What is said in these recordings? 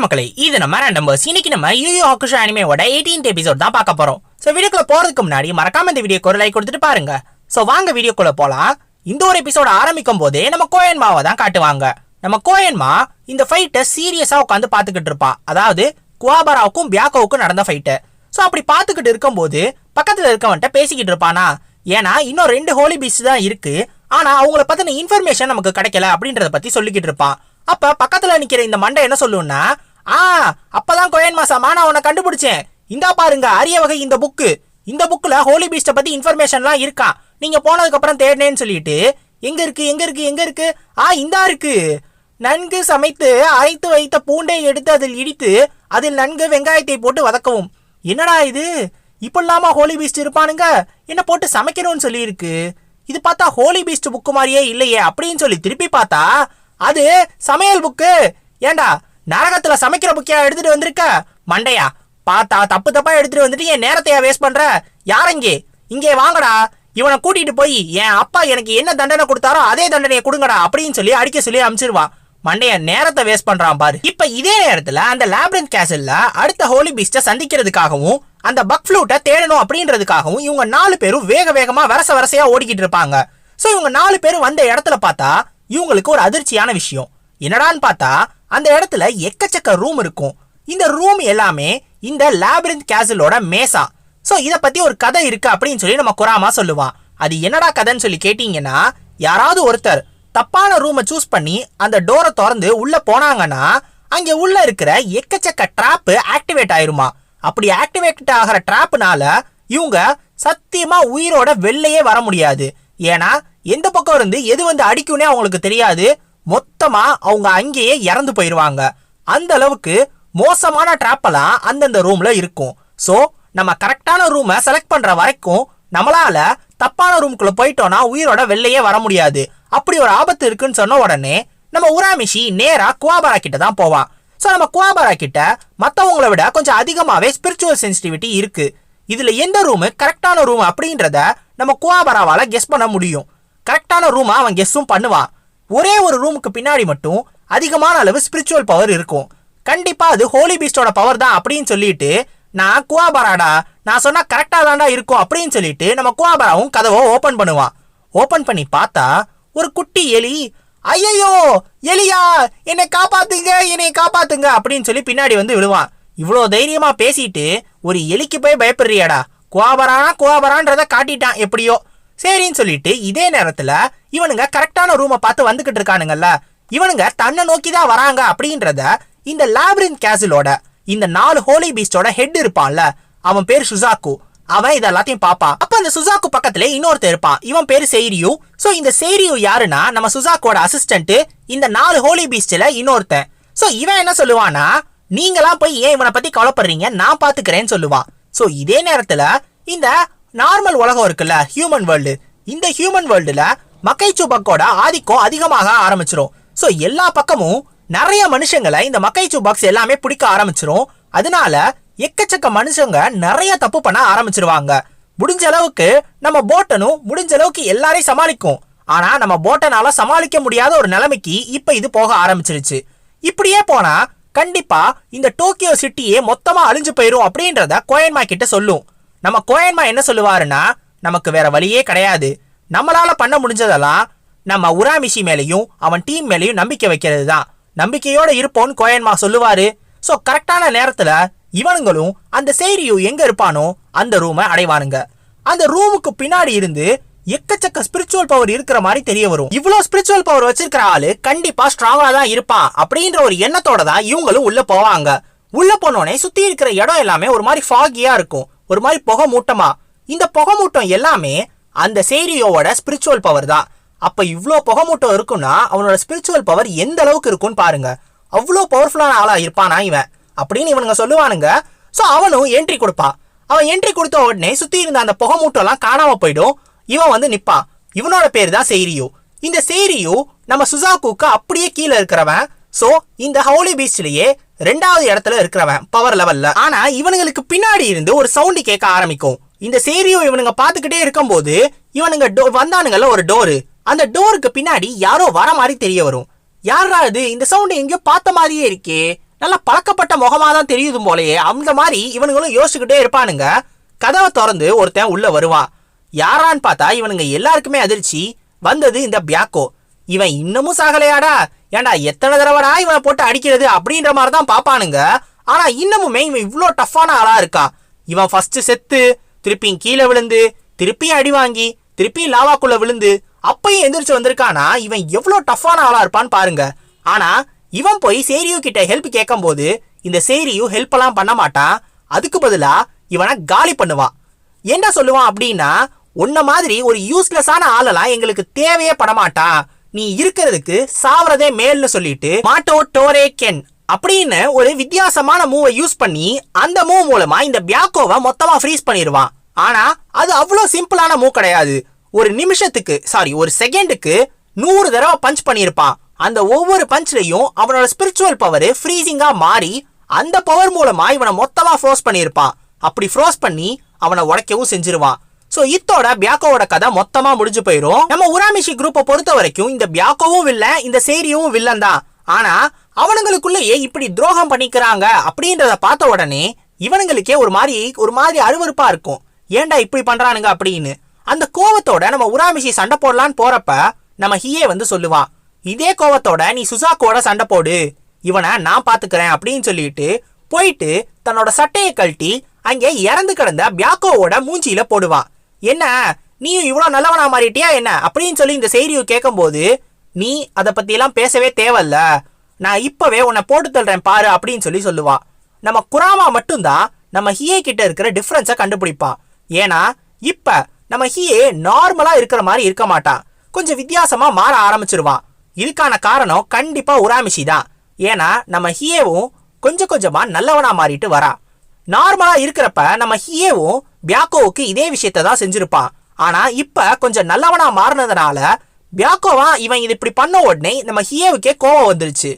வணக்கம் மக்களே இது நம்ம ரேண்டம் இன்னைக்கு நம்ம யூ ஹாக்குஷோ அனிமேவோட 18th எபிசோட் தான் பார்க்க போறோம். சோ வீடியோக்குள்ள போறதுக்கு முன்னாடி மறக்காம இந்த வீடியோக்கு ஒரு லைக் கொடுத்துட்டு பாருங்க. ஸோ வாங்க வீடியோக்குள்ள போலாம். இந்த ஒரு எபிசோட ஆரம்பிக்கும் போதே நம்ம கோயன்மாவை தான் காட்டுவாங்க. நம்ம கோயன்மா இந்த ஃபைட்டை சீரியஸா உட்காந்து பார்த்துக்கிட்டு இருப்பா. அதாவது குவாபராவுக்கும் பியாக்கோவுக்கும் நடந்த ஃபைட்டு சோ அப்படி பார்த்துக்கிட்டு இருக்கும்போது பக்கத்துல இருக்கவன்ட்ட பேசிக்கிட்டு இருப்பானா? ஏன்னா இன்னும் ரெண்டு ஹோலி பீச் தான் இருக்கு. ஆனா அவங்கள பத்தின இன்ஃபர்மேஷன் நமக்கு கிடைக்கல அப்படின்றத பத்தி சொல்லிக்கிட்டு இருப்பான். அப்ப பக்கத்துல நிக்கிற இந்த மண்டை என்ன சொல்லுன்னா ஆ அப்பதான் கோயன் மாசாமா நான் உன்னை கண்டுபிடிச்சேன். இந்தா பாருங்க அரிய வகை இந்த புக்கு. இந்த புக்கில் ஹோலி பீஸ்ட்டை பற்றி இன்ஃபர்மேஷன்லாம் இருக்கா? நீங்கள் போனதுக்கப்புறம் தேடினேன்னு சொல்லிட்டு. எங்கே இருக்குது எங்கே இருக்குது எங்கே இருக்குது ஆ இந்தா இருக்குது நன்கு சமைத்து அரைத்து வைத்த பூண்டை எடுத்து அதில் இடித்து அதில் நன்கு வெங்காயத்தை போட்டு வதக்கவும். என்னடா இது? இப்படிலாமா ஹோலி பீஸ்ட் இருப்பானுங்க? என்ன போட்டு சமைக்கணும்னு சொல்லியிருக்கு. இது பார்த்தா ஹோலி பீஸ்ட் புக்கு மாதிரியே இல்லையே அப்படின்னு சொல்லி திருப்பி பார்த்தா அது சமையல் புக்கு. ஏண்டா நரகத்துல சமைக்கிற புக்கியா எடுத்துட்டு வந்திருக்க? மண்டையா? பார்த்தா தப்பு தப்பா எடுத்துட்டு வந்துட்டு என் நேரத்தையா வேஸ்ட் பண்ற? யார் இங்கே இங்கே வாங்கடா. இவனை கூட்டிட்டு போய் என் அப்பா எனக்கு என்ன தண்டனை கொடுத்தாரோ அதே தண்டனையை கொடுங்கடா அப்படின்னு சொல்லி அடிக்க சொல்லி அமிச்சிருவான் மண்டைய நேரத்தை வேஸ்ட் பண்றான் பாரு. இப்ப இதே நேரத்துல அந்த லேப்ரன் கேசல்ல அடுத்த ஹோலி பீஸ்ட சந்திக்கிறதுக்காகவும் அந்த பக் ஃப்ளூட்டை தேடணும் அப்படின்றதுக்காகவும் இவங்க நாலு பேரும் வேக வேகமா வரச வரசையா ஓடிக்கிட்டு இருப்பாங்க. ஸோ இவங்க நாலு பேரும் வந்த இடத்துல பார்த்தா இவங்களுக்கு ஒரு அதிர்ச்சியான விஷயம். என்னடான்னு பார்த்தா அந்த இடத்துல எக்கச்சக்க ரூம் இருக்கும். இந்த ரூம் எல்லாமே இந்த லேபிரிந்த் கேசலோட மேசா. ஸோ இதை பற்றி ஒரு கதை இருக்கு அப்படின்னு சொல்லி நம்ம குராமா சொல்லுவான் அது என்னடா கதைன்னு சொல்லி கேட்டிங்கன்னா யாராவது ஒருத்தர் தப்பான ரூமை சூஸ் பண்ணி அந்த டோரை திறந்து உள்ளே போனாங்கன்னா அங்கே உள்ளே இருக்கிற எக்கச்சக்க ட்ராப்பு ஆக்டிவேட் ஆயிருமா. அப்படி ஆக்டிவேட் ஆகிற ட்ராப்புனால இவங்க சத்தியமாக உயிரோட வெளிலையே வர முடியாது. ஏன்னா எந்த பக்கம் இருந்து எது வந்து அடிக்கும்னே அவங்களுக்கு தெரியாது. மொத்தமா அவங்க அங்கேயே இறந்து போயிடுவாங்க அந்த அளவுக்கு மோசமான ட்ராப்பெல்லாம் அந்தந்த ரூம்ல இருக்கும். ஸோ நம்ம கரெக்டான ரூமை செலக்ட் பண்ற வரைக்கும் நம்மளால தப்பான ரூம்குள்ள போயிட்டோம்னா உயிரோட வெளிலையே வர முடியாது. அப்படி ஒரு ஆபத்து இருக்குன்னு சொன்ன உடனே நம்ம உராமிஷி நேரா குவாபரா கிட்ட தான் போவான் ஸோ நம்ம குவாபரா கிட்ட மற்றவங்களை விட கொஞ்சம் அதிகமாகவே ஸ்பிரிச்சுவல் சென்சிட்டிவிட்டி இருக்கு. இதுல எந்த ரூமு கரெக்டான ரூம் அப்படின்றத நம்ம குவாபராவால கெஸ் பண்ண முடியும். கரெக்டான ரூமா அவன் கெஸ்ஸும் பண்ணுவான் ஒரே ஒரு ரூமுக்கு பின்னாடி மட்டும் அதிகமான அளவு ஸ்பிரிச்சுவல் பவர் இருக்கும். கண்டிப்பாக அது ஹோலி பீஸ்டோட பவர் தான் அப்படின்னு சொல்லிட்டு நான் குவாபராடா நான் சொன்னால் கரெக்டாக தாண்டா இருக்கும் அப்படின்னு சொல்லிட்டு நம்ம குவாபராவும் கதவை ஓப்பன் பண்ணுவான். ஓப்பன் பண்ணி பார்த்தா ஒரு குட்டி எலி ஐயையோ எலியா என்னை காப்பாத்துங்க என்னை காப்பாத்துங்க அப்படின்னு சொல்லி பின்னாடி வந்து விழுவான். இவ்வளோ தைரியமாக பேசிட்டு ஒரு எலிக்கு போய் பயப்படுறியாடா. குவாபரானா குவாபரான்றதை காட்டிட்டான் எப்படியோ. சரின்னு சொல்லிட்டு இதே நேரத்துல இவனுங்க கரெக்டான ரூமை பார்த்து வந்துகிட்டு இருக்கானுங்கல்ல. இவனுங்க தன்னை நோக்கி தான் வராங்க அப்படின்றத இந்த லாப்ரின் கேசலோட இந்த நாலு ஹோலி பீஸ்டோட ஹெட் இருப்பான்ல அவன் பேர் சுசாக்கு. அவன் இது எல்லாத்தையும் அப்ப அந்த சுசாக்கு பக்கத்துல இன்னொருத்தர் இருப்பான் இவன் பேரு சேரியு சோ இந்த சேரியு யாருன்னா நம்ம சுசாக்கோட அசிஸ்டன்ட் இந்த நாலு ஹோலி பீஸ்ட்ல இன்னொருத்தன். சோ இவன் என்ன சொல்லுவானா நீங்களாம் போய் ஏன் இவனை பத்தி கவலைப்படுறீங்க? நான் பாத்துக்கிறேன்னு சொல்லுவான் சோ இதே நேரத்துல இந்த நார்மல் உலகம் இருக்குல்ல ஹியூமன் வேர்ல்டு இந்த ஹியூமன் வேர்ல்டில் மக்கைச்சு பக்கோட ஆதிக்கம் அதிகமாக ஆரம்பிச்சிரும். ஸோ எல்லா பக்கமும் நிறைய மனுஷங்களை இந்த மக்கைச்சு பாக்ஸ் எல்லாமே பிடிக்க ஆரம்பிச்சிரும். அதனால எக்கச்சக்க மனுஷங்க நிறைய தப்பு பண்ண ஆரம்பிச்சிருவாங்க. முடிஞ்ச அளவுக்கு நம்ம போட்டனும் முடிஞ்ச அளவுக்கு எல்லாரையும் சமாளிக்கும். ஆனா நம்ம போட்டனால சமாளிக்க முடியாத ஒரு நிலைமைக்கு இப்ப இது போக ஆரம்பிச்சிருச்சு. இப்படியே போனா கண்டிப்பா இந்த டோக்கியோ சிட்டியே மொத்தமா அழிஞ்சு போயிரும் அப்படின்றத கோயன்மா கிட்ட சொல்லும். நம்ம கோயன்மா என்ன சொல்லுவாருன்னா நமக்கு வேற வழியே கிடையாது. நம்மளால பண்ண முடிஞ்சதெல்லாம் நம்ம உராமிஷி மேலேயும் அவன் டீம் மேலேயும் நம்பிக்கை வைக்கிறது தான் நம்பிக்கையோட இருப்போம்னு கோயன்மா சொல்லுவாரு. ஸோ கரெக்டான நேரத்தில் இவனுங்களும் அந்த செய்தியும் எங்க இருப்பானோ அந்த ரூமை அடைவானுங்க. அந்த ரூமுக்கு பின்னாடி இருந்து எக்கச்சக்க ஸ்பிரிச்சுவல் பவர் இருக்கிற மாதிரி தெரிய வரும். இவ்வளவு ஸ்பிரிச்சுவல் பவர் வச்சிருக்கிற ஆளு கண்டிப்பா ஸ்ட்ராங்கா தான் இருப்பான் அப்படின்ற ஒரு எண்ணத்தோட தான் இவங்களும் உள்ள போவாங்க. உள்ள போனோடனே சுத்தி இருக்கிற இடம் எல்லாமே ஒரு மாதிரி ஃபாகியா இருக்கும். ஒரு மாதிரி புகை மூட்டமா இந்த புகை மூட்டம் எல்லாமே அந்த சேரியோவோட ஸ்பிரிச்சுவல் பவர் தான். அப்போ இவ்வளோ புகை மூட்டம் இருக்குன்னா அவனோட ஸ்பிரிச்சுவல் பவர் எந்த அளவுக்கு இருக்கும்னு பாருங்க. அவ்வளோ பவர்ஃபுல்லான ஆளாக இருப்பானா இவன்? அப்படின்னு இவனுங்க சொல்லுவானுங்க. சோ அவனும் என்ட்ரி கொடுப்பான் அவன் என்ட்ரி கொடுத்த உடனே சுற்றி இருந்த அந்த புகை மூட்டம்லாம் காணாமல் போயிடும். இவன் வந்து நிற்பான் இவனோட பேர் தான் செய்ரியோ இந்த செய்ரியோ நம்ம சுசாக்குக்கு அப்படியே கீழே இருக்கிறவன் சோ இந்த ஹவுலி பீச்லயே ரெண்டாவது இடத்துல இருக்கிறவன் பவர் லெவல்ல ஆனா இவனுங்களுக்கு பின்னாடி இருந்து ஒரு சவுண்ட் கேட்க ஆரம்பிக்கும். இந்த சேரியோ இவனுங்க பாத்துக்கிட்டே இருக்கும்போது இவனுங்க வந்தானுங்கல்ல ஒரு டோரு அந்த டோருக்கு பின்னாடி யாரோ வர மாதிரி தெரிய வரும். யாரா இது? இந்த சவுண்ட் எங்கேயோ பார்த்த மாதிரியே இருக்கே. நல்லா பழக்கப்பட்ட முகமா தான் தெரியுது போலயே. அந்த மாதிரி இவனுங்களும் யோசிச்சுக்கிட்டே இருப்பானுங்க. கதவை திறந்து ஒருத்தன் உள்ள வருவான். யாரான்னு பார்த்தா இவனுங்க எல்லாருக்குமே அதிர்ச்சி. வந்தது இந்த பியாக்கோ இவன் இன்னமும் சாகலையாடா? ஏன்டா எத்தனை தடவைடா இவனை போட்டு அடிக்கிறது அப்படின்ற மாதிரி தான் பார்ப்பானுங்க ஆனா இன்னமுமே இவன் இவ்வளோ டஃப்பான ஆளா இருக்கா? இவன் ஃபஸ்ட்டு செத்து திருப்பியும் கீழே விழுந்து திருப்பியும் அடி வாங்கி திருப்பியும் லாவாக்குள்ள விழுந்து அப்பயும் எந்திரிச்சு வந்திருக்கானா? இவன் எவ்வளோ டஃப்பான ஆளா இருப்பான்னு பாருங்க. ஆனா இவன் போய் சேரியு கிட்ட ஹெல்ப் கேட்கும்போது இந்த சேரியு ஹெல்ப்பெல்லாம் பண்ண மாட்டான் அதுக்கு பதிலா இவனை காலி பண்ணுவான் என்ன சொல்லுவான் அப்படின்னா உன்ன மாதிரி ஒரு யூஸ்லெஸ்ஸான ஆளெல்லாம் எங்களுக்கு தேவையே படமாட்டான் நீ இருக்கிறதுக்கு சாவறதே மேல்னு சொல்லிட்டு மாட்டோ டோரே கென் அப்படின்னு ஒரு வித்தியாசமான மூவை யூஸ் பண்ணி அந்த மூவ் மூலமா இந்த பியாக்கோவை மொத்தமா ஃப்ரீஸ் பண்ணிடுவான் ஆனா அது அவ்வளோ சிம்பிளான மூவ் கிடையாது. ஒரு நிமிஷத்துக்கு சாரி ஒரு செகண்டுக்கு நூறு தடவை பஞ்ச் பண்ணியிருப்பான் அந்த ஒவ்வொரு பஞ்ச்லையும் அவனோட ஸ்பிரிச்சுவல் பவர் ஃப்ரீசிங்காக மாறி அந்த பவர் மூலமா இவனை மொத்தமாக ஃப்ரோஸ் பண்ணியிருப்பான் அப்படி ஃப்ரோஸ் பண்ணி அவனை உடைக்கவும் செஞ்சிருவான். சோ இத்தோட பியாக்கோவோட கதை மொத்தமா முடிஞ்சு போயிரும். நம்ம உராமிஷி குரூப்பை பொறுத்த வரைக்கும் இந்த பியாக்கோவும் வில்ல இந்த சேரியும் வில்லன் தான். ஆனா அவனுங்களுக்குள்ளேயே இப்படி துரோகம் பண்ணிக்கிறாங்க அப்படின்றத பார்த்த உடனே இவனுங்களுக்கே ஒரு மாதிரி ஒரு மாதிரி அருவருப்பா இருக்கும். ஏன்டா இப்படி பண்றானுங்க அப்படின்னு. அந்த கோவத்தோட நம்ம உராமிஷி சண்டை போடலான்னு போறப்ப நம்ம ஹியே வந்து சொல்லுவான் இதே கோவத்தோட நீ சுசாக்கோட சண்டை போடு. இவனை நான் பாத்துக்கிறேன் அப்படின்னு சொல்லிட்டு போயிட்டு தன்னோட சட்டையை கழட்டி அங்கே இறந்து கிடந்த பியாக்கோவோட மூஞ்சியில போடுவான் என்ன? நீயும் இவ்வளோ நல்லவனா மாறிட்டியா என்ன? அப்படின்னு சொல்லி இந்த செய்தியை கேட்கும்போது நீ அதை பற்றிலாம் பேசவே தேவையில்ல. நான் இப்போவே உன்னை போட்டு தள்ளுறேன் பாரு அப்படின்னு சொல்லி சொல்லுவான் நம்ம குராமா மட்டும்தான் நம்ம ஹியே கிட்ட இருக்கிற டிஃப்ரென்ஸை கண்டுபிடிப்பான் ஏன்னா இப்போ நம்ம ஹியே நார்மலாக இருக்கிற மாதிரி இருக்க மாட்டான் கொஞ்சம் வித்தியாசமாக மாற ஆரம்பிச்சிருவான் இதுக்கான காரணம் கண்டிப்பாக உராமிஷி தான். ஏன்னா நம்ம ஹியேவும் கொஞ்சம் கொஞ்சமாக நல்லவனாக மாறிட்டு வரா. நார்மலாக இருக்கிறப்ப நம்ம ஹியேவும் பியாக்கோவுக்கு இதே விஷயத்தை தான் செஞ்சிருப்பான் ஆனா இப்ப கொஞ்சம் நல்லவனா மாறினதுனால பியாக்கோவா இவன் இது இப்படி பண்ண உடனே நம்ம ஹியேவுக்கே கோவம் வந்துருச்சு.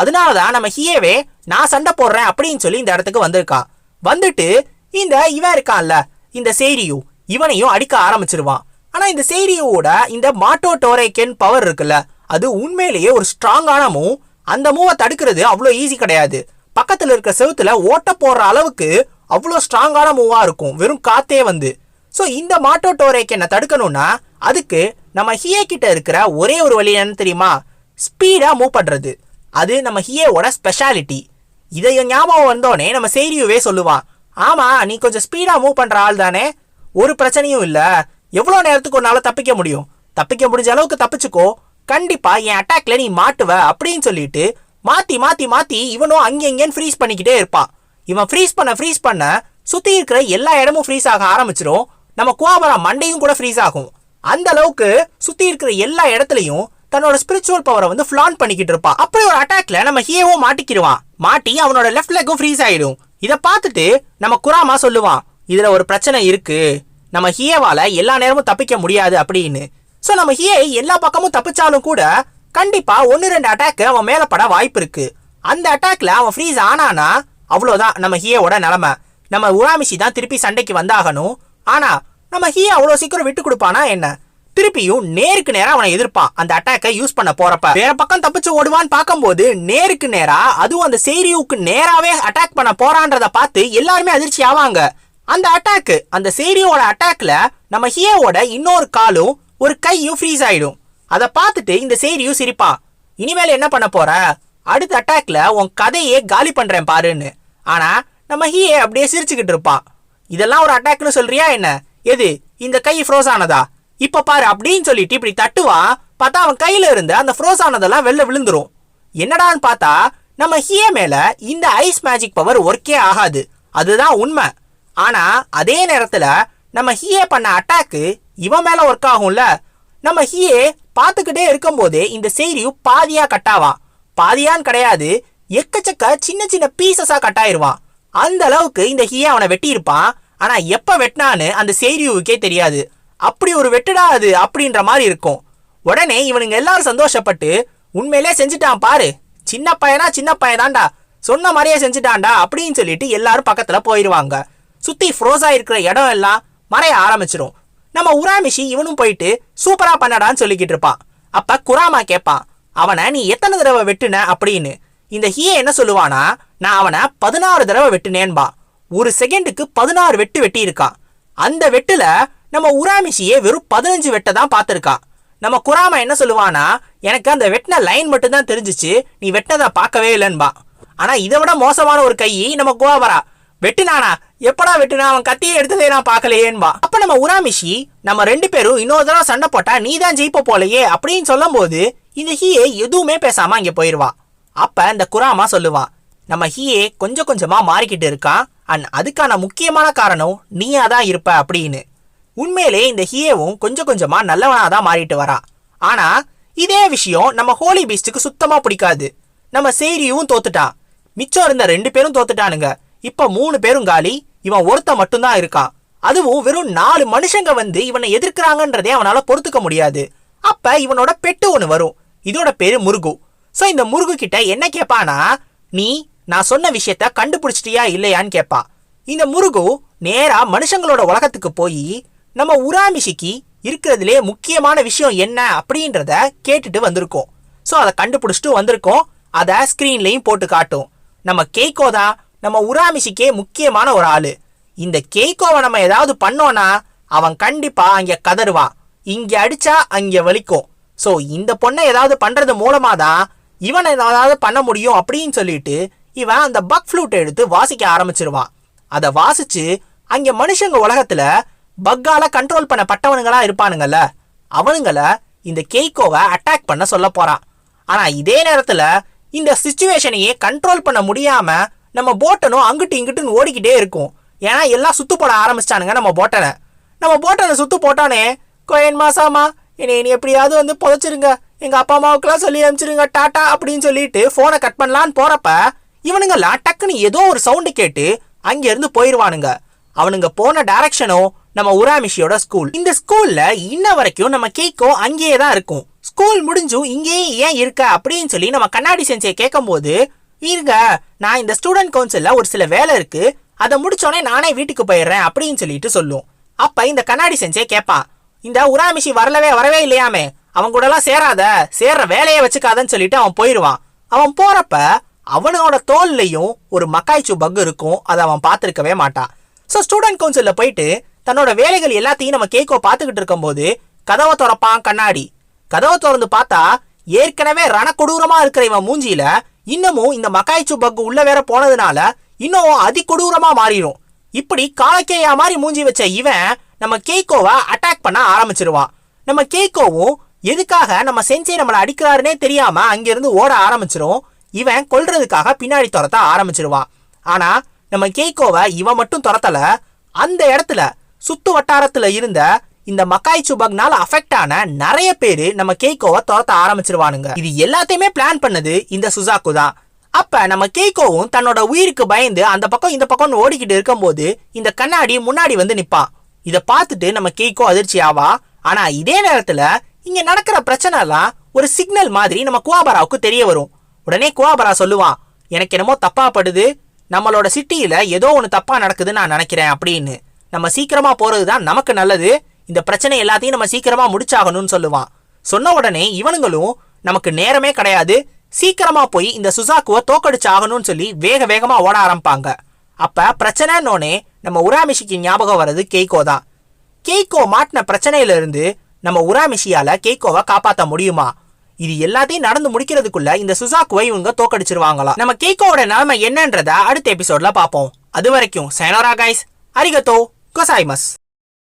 அதனால தான் நம்ம ஹியேவே நான் சண்டை போடுறேன் அப்படின்னு சொல்லி இந்த இடத்துக்கு வந்திருக்கான் வந்துட்டு இந்த இவன் இருக்கான்ல இந்த சேரியு இவனையும் அடிக்க ஆரம்பிச்சிருவான். ஆனா இந்த சேரியோட இந்த மாட்டோ டோரேக்கன் பவர் இருக்குல்ல அது உண்மையிலேயே ஒரு ஸ்ட்ராங்கான மூவ் அந்த மூவை தடுக்கிறது அவ்வளோ ஈஸி கிடையாது. பக்கத்தில் இருக்க செவுத்துல ஓட்ட போடுற அளவுக்கு அவ்வளோ ஸ்ட்ராங்கான மூவாக இருக்கும். வெறும் காத்தே வந்து. ஸோ இந்த மாட்டோ டோரேக்கனை தடுக்கணும்னா அதுக்கு நம்ம ஹியே கிட்ட இருக்கிற ஒரே ஒரு வழி என்னன்னு தெரியுமா? ஸ்பீடாக மூவ் பண்ணுறது அது நம்ம ஹியேவோட ஸ்பெஷாலிட்டி இதை ஞாபகம் வந்தோடனே நம்ம செய்தியுவே சொல்லுவான். ஆமாம் நீ கொஞ்சம் ஸ்பீடாக மூவ் பண்ணுற ஆள் தானே. ஒரு பிரச்சனையும் இல்லை. எவ்வளோ நேரத்துக்கு உன்னால் தப்பிக்க முடியும்? தப்பிக்க முடிஞ்ச அளவுக்கு தப்பிச்சுக்கோ. கண்டிப்பாக என் அட்டாக்ல நீ மாட்டுவ அப்படின்னு சொல்லிட்டு மாற்றி மாற்றி மாற்றி இவனும் அங்கே இங்கன்னு ஃப்ரீஸ் பண்ணிக்கிட்டே இருப்பான். இவன் ஃப்ரீஸ் பண்ண ஃப்ரீஸ் பண்ண சுற்றி இருக்கிற எல்லா இடமும் ஃப்ரீஸ் ஆக ஆரம்பிச்சிடும் நம்ம குவாபரா மண்டையும் கூட ஃப்ரீஸ் ஆகும். அந்த அளவுக்கு சுற்றி இருக்கிற எல்லா இடத்துலையும் தன்னோட ஸ்பிரிச்சுவல் பவரை வந்து ஃபிளான் பண்ணிக்கிட்டு இருப்பான் அப்படி ஒரு அட்டாக்ல நம்ம ஹியேவோ மாட்டிக்கிடுவான் மாட்டி அவனோட லெஃப்ட் லெக்கும் ஃப்ரீஸ் ஆயிடும். இதை பார்த்துட்டு நம்ம குராமா சொல்லுவான் இதுல ஒரு பிரச்சனை இருக்கு. நம்ம ஹியவால எல்லா நேரமும் தப்பிக்க முடியாது அப்படின்னு. ஸோ நம்ம ஹியே எல்லா பக்கமும் தப்பிச்சாலும் கூட கண்டிப்பா ஒன்னு ரெண்டு அட்டாக் அவன் மேலே பட வாய்ப்பு இருக்கு. அந்த அட்டாக்ல அவன் ஃப்ரீஸ் ஆனானா அவ்வளோதான் நம்ம ஹியோட நிலமை. நம்ம உராமிஷி தான் திருப்பி சண்டைக்கு வந்தாகணும். ஆனால் நம்ம ஹியா அவ்வளோ சீக்கிரம் விட்டு கொடுப்பானா என்ன? திருப்பியும் நேருக்கு நேரா அவனை எதிர்ப்பான். அந்த அட்டாக்கை யூஸ் பண்ண போறப்ப. வேற பக்கம் தப்பிச்சு ஓடுவான்னு பார்க்கும்போது நேருக்கு நேரா அதுவும் அந்த சேரியூக்கு நேராவே அட்டாக் பண்ண போறான்றத பார்த்து எல்லாருமே அதிர்ச்சி ஆவாங்க. அந்த அட்டாக்கு அந்த சேரியோட அட்டாக்ல நம்ம ஹியோவோட இன்னொரு காலும் ஒரு கையும் ஃப்ரீஸ் ஆயிடும். அதை பார்த்துட்டு இந்த சேரியும் சிரிப்பான் இனிமேல் என்ன பண்ண போற? அடுத்த அட்டாக்ல உன் கதையே காலி பண்றேன் பாருன்னு. ஆனா நம்ம ஹீயே அப்படியே சிரிச்சுக்கிட்டு இருப்பான் இதெல்லாம் ஒரு அட்டாக்னு சொல்றியா என்ன? எது? இந்த கை ஃப்ரோஸ் ஆனதா? இப்போ பாரு அப்படின்னு சொல்லிட்டு இப்படி தட்டுவான் பார்த்தா அவன் கையில இருந்த அந்த ஃப்ரோஸ் ஆனதெல்லாம் வெளில விழுந்துரும். என்னடான்னு பார்த்தா நம்ம ஹியே மேல இந்த ஐஸ் மேஜிக் பவர் ஒர்க்கே ஆகாது. அதுதான் உண்மை. ஆனா அதே நேரத்துல நம்ம ஹியே பண்ண அட்டாக்கு இவன் மேல ஒர்க் ஆகும்ல. நம்ம ஹியே பார்த்துக்கிட்டே இருக்கும்போதே இந்த செய்தியும் பாதியா கட்டாவான் பாதியான்னு கிடையாது எக்கச்சக்க சின்ன சின்ன பீசஸா கட்டாயிருவான் அந்த அளவுக்கு இந்த ஹீ அவனை வெட்டியிருப்பான். ஆனா எப்ப வெட்டினான்னு அந்த செய்தியுக்கே தெரியாது. அப்படி ஒரு வெட்டுடா அது அப்படின்ற மாதிரி இருக்கும். உடனே இவனுங்க எல்லாரும் சந்தோஷப்பட்டு உண்மையிலே செஞ்சுட்டான் பாரு. சின்ன பையனா சின்ன பையன்தான்டா சொன்ன மாதிரியே செஞ்சுட்டான்டா அப்படின்னு சொல்லிட்டு எல்லாரும் பக்கத்துல போயிருவாங்க. சுத்தி ஃப்ரோஸா இருக்கிற இடம் எல்லாம் மறைய ஆரம்பிச்சிரும். நம்ம உராமிஷி இவனும் போயிட்டு சூப்பரா பண்ணடான்னு சொல்லிக்கிட்டு இருப்பான். அப்ப குராமா கேட்பான் அவனை நீ எத்தனை தடவை வெட்டுன? அப்படின்னு. இந்த ஹியே என்ன சொல்லுவானா? நான் அவனை பதினாறு தடவை வெட்டுனேன்பா. ஒரு செகண்டுக்கு பதினாறு வெட்டு வெட்டியிருக்கான் அந்த வெட்டுல நம்ம உராமிஷியே வெறும் பதினஞ்சு வெட்டை தான் பார்த்துருக்கான் நம்ம குராமா என்ன சொல்லுவானா? எனக்கு அந்த வெட்டின லைன் மட்டும் தான் தெரிஞ்சிச்சு. நீ வெட்டினதை பார்க்கவே இல்லைன்பா. ஆனா இதை விட மோசமான ஒரு கை நம்ம கோவரா வெட்டினானா? எப்படா வெட்டினா? அவன் கத்தியை எடுத்ததே நான் பார்க்கலையேன்பா. அப்போ நம்ம உராமிஷி நம்ம ரெண்டு பேரும் இன்னொரு தடவை சண்டை போட்டா நீ தான் ஜெயிப்ப போலையே அப்படின்னு சொல்லும் போது இந்த ஹீயே எதுவுமே பேசாமல் அங்கே போயிடுவான் அப்ப இந்த குராமா சொல்லுவான் நம்ம ஹீயே கொஞ்சம் கொஞ்சமா மாறிக்கிட்டு இருக்கான் அண்ட் அதுக்கான முக்கியமான காரணம் நீயா தான் இருப்ப அப்படின்னு. உண்மையிலே இந்த ஹீயேவும் கொஞ்சம் கொஞ்சமா நல்லவனா தான் மாறிட்டு வரான் ஆனா இதே விஷயம் நம்ம ஹோலி பீஸ்டுக்கு சுத்தமா பிடிக்காது. நம்ம சேரியும் தோத்துட்டான் மிச்சம் இருந்த ரெண்டு பேரும் தோத்துட்டானுங்க. இப்ப மூணு பேரும் காலி இவன் ஒருத்த மட்டும்தான் இருக்கான் அதுவும் வெறும் நாலு மனுஷங்க வந்து இவனை எதிர்க்கிறாங்கன்றதே அவனால பொறுத்துக்க முடியாது. அப்ப இவனோட பெட்டு ஒன்று வரும். இதோட பேரு முருகு. ஸோ இந்த முருகு கிட்ட என்ன கேட்பானா நீ நான் சொன்ன விஷயத்த கண்டுபிடிச்சிட்டியா இல்லையான்னு கேட்பா இந்த முருகு நேரா மனுஷங்களோட உலகத்துக்கு போய் நம்ம உராமிஷிக்கு இருக்கிறதுலே முக்கியமான விஷயம் என்ன அப்படின்றத கேட்டுட்டு வந்திருக்கோம். ஸோ அதை கண்டுபிடிச்சிட்டு வந்திருக்கோம். அதை ஸ்க்ரீன்லையும் போட்டு காட்டும். நம்ம கேக்கோ தான் நம்ம உராமிஷிக்கே முக்கியமான ஒரு ஆளு. இந்த கேக்கோவை நம்ம ஏதாவது பண்ணோம்னா அவன் கண்டிப்பா அங்க கதறுவான். இங்கே அடிச்சா அங்கே வலிக்கும். ஸோ இந்த பொண்ணை ஏதாவது பண்றது மூலமா தான் இவனை ஏதாவது பண்ண முடியும் அப்படின்னு சொல்லிட்டு இவன் அந்த பக் ஃப்ளூட்டை எடுத்து வாசிக்க ஆரம்பிச்சிருவான். அதை வாசிச்சு அங்கே மனுஷங்க உலகத்தில் பக்கால கண்ட்ரோல் பண்ண பட்டவனுங்களா அவனுங்களை இந்த கேக்கோவை அட்டாக் பண்ண சொல்ல போகிறான் ஆனால் இதே நேரத்தில் இந்த சுச்சுவேஷனையே கண்ட்ரோல் பண்ண முடியாமல் நம்ம போட்டனும் அங்கிட்டு இங்கிட்டுன்னு ஓடிக்கிட்டே இருக்கும். ஏன்னா எல்லாம் சுத்து போட ஆரம்பிச்சிட்டானுங்க நம்ம போட்டனை நம்ம போட்டனை சுத்து போட்டானே கோயன் மாசாமா என்னை நீ எப்படியாவது வந்து புதைச்சிருங்க. எங்கள் அப்பா அம்மாவுக்குலாம் சொல்லி அனுப்பிச்சிருங்க டாட்டா அப்படின்னு சொல்லிட்டு ஃபோனை கட் பண்ணலான்னு போகிறப்ப இவனுங்கெல்லாம் டக்குன்னு ஏதோ ஒரு சவுண்டு கேட்டு அங்கேருந்து இருந்து அவனுங்க போன டைரக்ஷனும் நம்ம உராமிஷியோட ஸ்கூல் இந்த ஸ்கூலில் இன்ன வரைக்கும் நம்ம கேக்கோ அங்கேயே தான் இருக்கும். ஸ்கூல் முடிஞ்சும் இங்கேயே ஏன் இருக்க அப்படின்னு சொல்லி நம்ம கண்ணாடி செஞ்சே கேட்கும்போது இருங்க நான் இந்த ஸ்டூடெண்ட் கவுன்சிலில் ஒரு சில வேலை இருக்கு. அதை முடிச்சோடனே நானே வீட்டுக்கு போயிடுறேன் அப்படின்னு சொல்லிட்டு சொல்லும். அப்போ இந்த கண்ணாடி செஞ்சே கேட்பான். இந்த உராமிஷி வரலவே வரவே இல்லையாமே? அவன் கூடலாம் சேராத சேர்ற வேலையை வச்சுக்காதன்னு சொல்லிட்டு அவன் போயிடுவான் அவன் போறப்ப அவனோட தோல்லையும் ஒரு மக்காய்ச்சு பக் இருக்கும் அதை அவன் பார்த்துருக்கவே மாட்டான். ஸோ ஸ்டூடெண்ட் கவுன்சிலில் போயிட்டு தன்னோட வேலைகள் எல்லாத்தையும் நம்ம கேக்கோ பார்த்துக்கிட்டு இருக்கும்போது கதவை திறப்பான் கண்ணாடி. கதவை திறந்து பார்த்தா ஏற்கனவே ரணக்கொடூரமாக இருக்கிற இவன் மூஞ்சியில இன்னமும் இந்த மக்காய்ச்சு பக் உள்ள வேற போனதுனால இன்னும் அதிகொடூரமாக மாறிடும் இப்படி காலக்கேயா மாதிரி மூஞ்சி வச்ச இவன் நம்ம கேக்கோவை அட்டாக் பண்ண ஆரம்பிச்சிருவான். நம்ம கேக்கோவும் எதுக்காக நம்ம செஞ்சே நம்மளை அடிக்கிறாருன்னே தெரியாம அங்கிருந்து ஓட ஆரம்பிச்சிரும்? இவன் கொல்றதுக்காக பின்னாடி துரத்த ஆரம்பிச்சிருவான். ஆனா நம்ம கேக்கோவை இவன் மட்டும் துரத்தல அந்த இடத்துல சுத்து வட்டாரத்துல இருந்த இந்த மக்காய் சுபக்னால அஃபெக்ட் ஆன நிறைய பேரு நம்ம கேக்கோவை துரத்த ஆரம்பிச்சிருவானுங்க. இது எல்லாத்தையுமே பிளான் பண்ணது இந்த சுசாக்கு தான். அப்ப நம்ம கேக்கோவும் தன்னோட உயிருக்கு பயந்து அந்த பக்கம் இந்த பக்கம் ஓடிக்கிட்டு இருக்கும்போது இந்த கண்ணாடி முன்னாடி வந்து நிப்பான். இதை பார்த்துட்டு நம்ம கேக்கோ அதிர்ச்சி ஆவா ஆனா இதே நேரத்துல இங்க நடக்கிற பிரச்சனைலாம் ஒரு சிக்னல் மாதிரி நம்ம குவாபராவுக்கு தெரிய வரும். உடனே குவாபரா சொல்லுவான் எனக்கு என்னமோ தப்பா படுது. நம்மளோட சிட்டியில ஏதோ ஒன்று தப்பா நடக்குதுன்னு நான் நினைக்கிறேன் அப்படின்னு. நம்ம சீக்கிரமா போறது தான் நமக்கு நல்லது. இந்த பிரச்சனை எல்லாத்தையும் நம்ம சீக்கிரமா முடிச்சாகணும்னு சொல்லுவான் சொன்ன உடனே இவனுங்களும் நமக்கு நேரமே கிடையாது. சீக்கிரமா போய் இந்த சுசாக்குவை தோக்கடிச்சு ஆகணும்னு சொல்லி வேக வேகமா ஓட ஆரம்பிப்பாங்க. அப்ப பிரச்சனைன்னொன்னே நம்ம உராமிஷிக்கு ஞாபகம் வர்றது கெய்கோ தான். கெய்கோ மாட்டின பிரச்சனையில இருந்து நம்ம உராமிஷியால கேக்கோவை காப்பாத்த முடியுமா? இது எல்லாத்தையும் நடந்து முடிக்கிறதுக்குள்ள இந்த சுசாக்குவை இவங்க தோக்கடிச்சிருவாங்களா? நம்ம கேக்கோவோட நிலைமை என்னன்றத அடுத்த எபிசோட்ல பார்ப்போம். அது வரைக்கும் சைனோரா கைஸ் அரிகத்தோ கொசாய்மஸ்